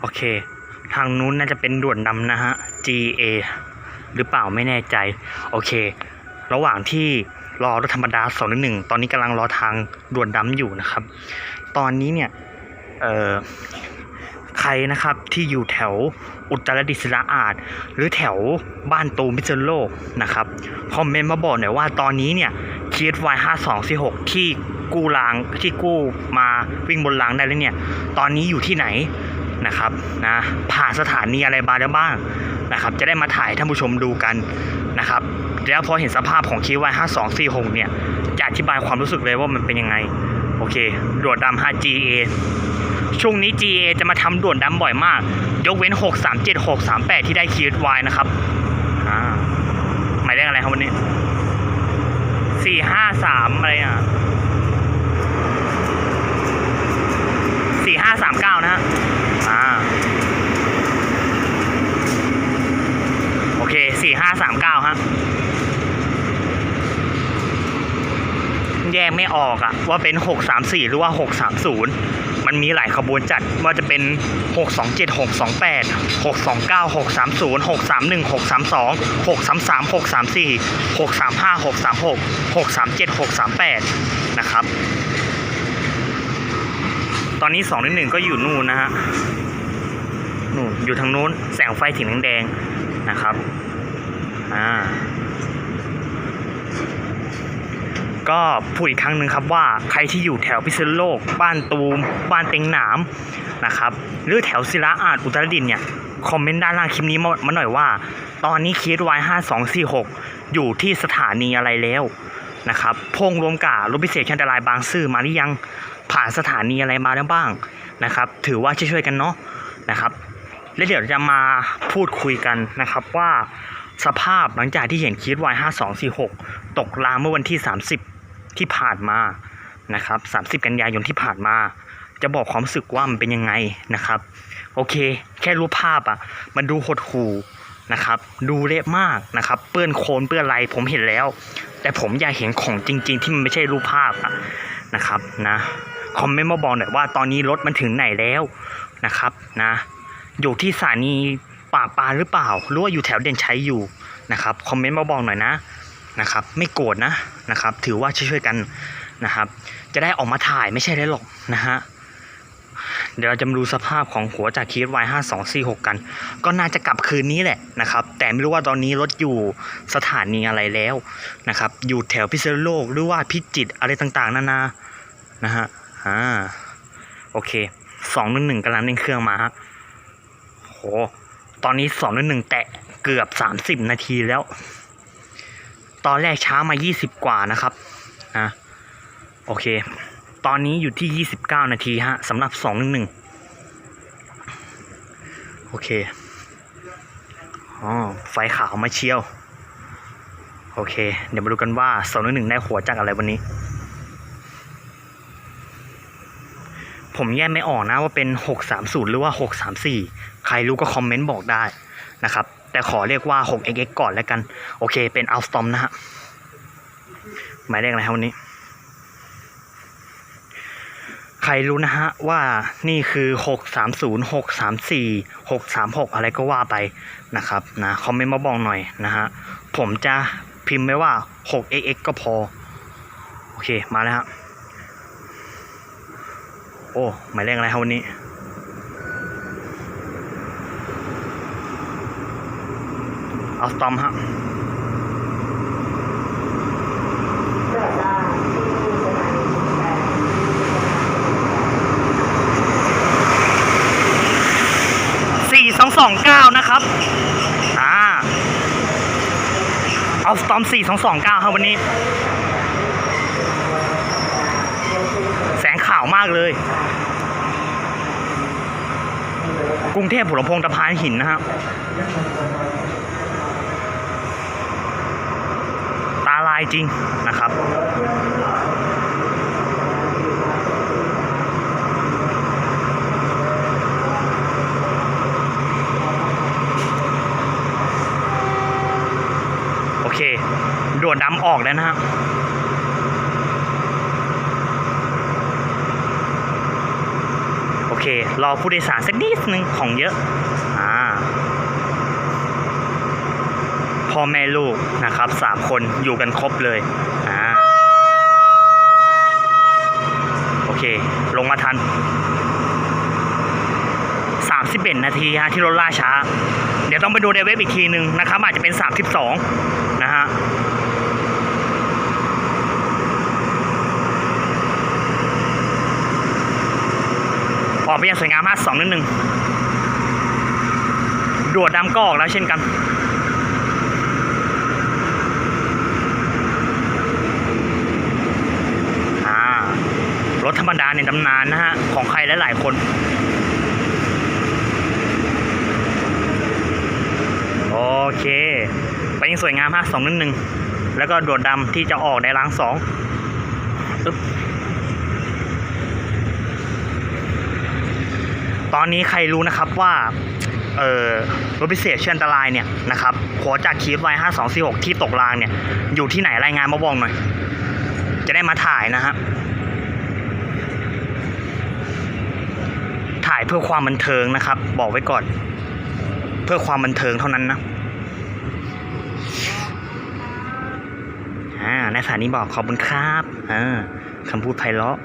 โอเค ทางนู้นน่าจะเป็นด่วนดำนะฮะ GA หรือเปล่าไม่แน่ใจ โอเค ระหว่างที่รอรถธรรมดา2นึงตอนนี้กำลังรอทางด่วนดำอยู่นะครับ ตอนนี้เนี่ยเอ่อใครนะครับที่อยู่แถวอุตรดิตถ์ศิลาอาจหรือแถวบ้านตูมพิษณุโลกนะครับคอมเมนต์มาบอกหน่อยว่าตอนนี้เนี่ยคีดวายห้าสองสี่หกที่กู้รางที่กู้มาวิ่งบนรางได้แล้วเนี่ย ตอนนี้อยู่ที่ไหน นะครับนะผ่านสถานีอะไรมาแล้วบ้างนะครับจะได้มาถ่ายท่านผู้ชมดูกันนะครับแล้วพอเห็นสภาพของคีว KY 5 2 4 6เนี่ยจะอธิบายความรู้สึกเลยว่ามันเป็นยังไง โอเคด่วนดำ 5GA ช่วงนี้ GA จะมาทำด่วนดำบ่อยมาก ยกเว้น 6 3 7 6 3 8 ที่ได้คีวายนะครับหมายเลขอะไรครับวันนี้ 4 5 3 อะไรอะ 4 5 3 9 กไม่ออกอะว่าเป็น 634 หรือว่า 630 มันมีหลายขบวนจัดว่าจะเป็น 627 628 629 630 631 632 633 634 635 636 637 638 นะครับ ตอนนี้2ใน1ก็อยู่นู่นนะฮะนู่นอยู่ทางนู้นแสงไฟสีแดงๆนะครับ อ่า ก็พูดอีกครั้งหนึ่งครับว่าใครที่อยู่แถวพิษณุโลก บ้านตูม บ้านเต็งหนามนะครับหรือแถวศิลาอาจอุตรดิตถ์เนี่ยคอมเมนต์ด้านล่างคลิปนี้มาหน่อยว่า ตอนนี้คีดไว้ห้าสองสี่หกอยู่ที่สถานีอะไรแล้วนะครับพงรวมกับรถพิเศษชันตรายบางซื่อมาหรือยังผ่านสถานีอะไรมาแล้วบ้างนะครับ ถือว่าช่วยๆกันเนาะนะครับแล้วเดี๋ยวจะมาพูดคุยกันนะครับว่าสภาพหลังจากที่เห็นคีดไว้ห้าสองสี่หกตกราเมื่อวันที่30 ที่ผ่านมานะครับ 30 กันยายนที่ผ่านมา จะบอกความรู้สึกว่ามันเป็นยังไงนะครับ โอเค แค่รูปภาพอะ มันดูหดหู่นะครับ ดูเละมากนะครับ เปื้อนโคลนเปื้อนอะไรผมเห็นแล้ว แต่ผมอยากเห็นของจริง ๆ ที่มันไม่ใช่รูปภาพอะนะครับนะคอมเมนต์มาบอกหน่อยว่าตอนนี้รถมันถึงไหนแล้วนะครับนะ อยู่ที่สถานีปากปลาหรือเปล่า หรือว่าอยู่แถวเด่นชัยอยู่นะครับ คอมเมนต์มาบอกหน่อยนะ นะครับ ไม่โกรธนะนะครับ ถือว่าช่วยๆกันนะครับ จะได้ออกมาถ่ายไม่ใช่ได้หรอกนะฮะเดี๋ยวเราจะมาดูสภาพของหัวจากคีดวายห้าสองสี่หกกัน ก็น่าจะกลับคืนนี้แหละนะครับ แต่ไม่รู้ว่าตอนนี้รถอยู่สถานีอะไรแล้วนะครับ อยู่แถวพิษณุโลกหรือว่าพิจิตอะไรต่างๆนานานะฮะอ่าโอเคสองหนึ่งหนึ่งกำลังเร่งเครื่องมาฮะโหตอนนี้สองหนึ่งหนึ่งแตะเกือบสามสิบนาทีแล้ว ตอนแรกช้ามายี่สิบกว่านะครับนะโอเค ตอนนี้อยู่ที่ 29 นาทีฮะสำหรับ 211 โอเคอ๋อไฟขาวมาเชียว โอเค เดี๋ยวมาดูกันว่า 211 ได้หัวจากอะไรวันนี้ ผมแยกไม่ออกนะว่าเป็น 630 หรือว่า 634 ใครรู้ก็คอมเมนต์บอกได้นะครับ แต่ขอเรียกว่า 6xx ก่อนแล้วกัน โอเค เป็นอัลสตอมนะฮะ หมายเลขอะไรครับวันนี้ ใครรู้นะฮะ ว่านี่คือ 630 634 636 อะไรก็ว่าไปนะครับนะคอมเมนต์มาบอกหน่อยนะฮะ ผมจะพิมพ์ไว้ว่า 6xx ก็พอ โอเค มาแล้วฮะ โอ้ หมายเลขอะไรครับวันนี้ อาสตอมฮะสี่สองสองเก้านะครับ อ่าเอาสตอมสี่สองสองเก้าครับวันนี้ แสงขาวมากเลย กรุงเทพหัวลำโพงตะพานหินนะฮะตาลาย จริงนะครับโอเคด่วนดำออกแล้วนะฮะโอเค รอผู้โดยสารสักนิดนึงของเยอะ อ่า พ่อแม่ลูกนะครับสามคนอยู่กันครบเลยอ่าโอเค ลงมาทัน31นาทีฮะที่รถล่าช้า เดี๋ยวต้องไปดูในเว็บอีกทีหนึ่งนะครับ อาจจะเป็น32นะฮะออกไปอย่างสวยงามมากสองนิดหนึ่งดวดดำก็ออกแล้วเช่นกัน อ่า รถธรรมดาในตำนานนะฮะ ของใครหลายๆคนโอเคไปยังสวยงามมากสองนิดหนึ่งแล้วก็ดดดำที่จะออกในล้างสองอตอนนี้ใครรู้นะครับว่าเอ่อรถพิเศษเชื่ออันตรายเนี่ยนะครับหัวจากคีฟไวห้าสองสี่หกที่ตกรางเนี่ย อยู่ที่ไหนรายงานมาบอกหน่อย จะได้มาถ่ายนะฮะ ถ่าย เพื่อความบันเทิงนะครับ บอกไว้ก่อน เพื่อความบันเทิงเท่านั้นนะอ่าในสถานีบอกขอบคุณครับอ่าคำพูดไพเราะ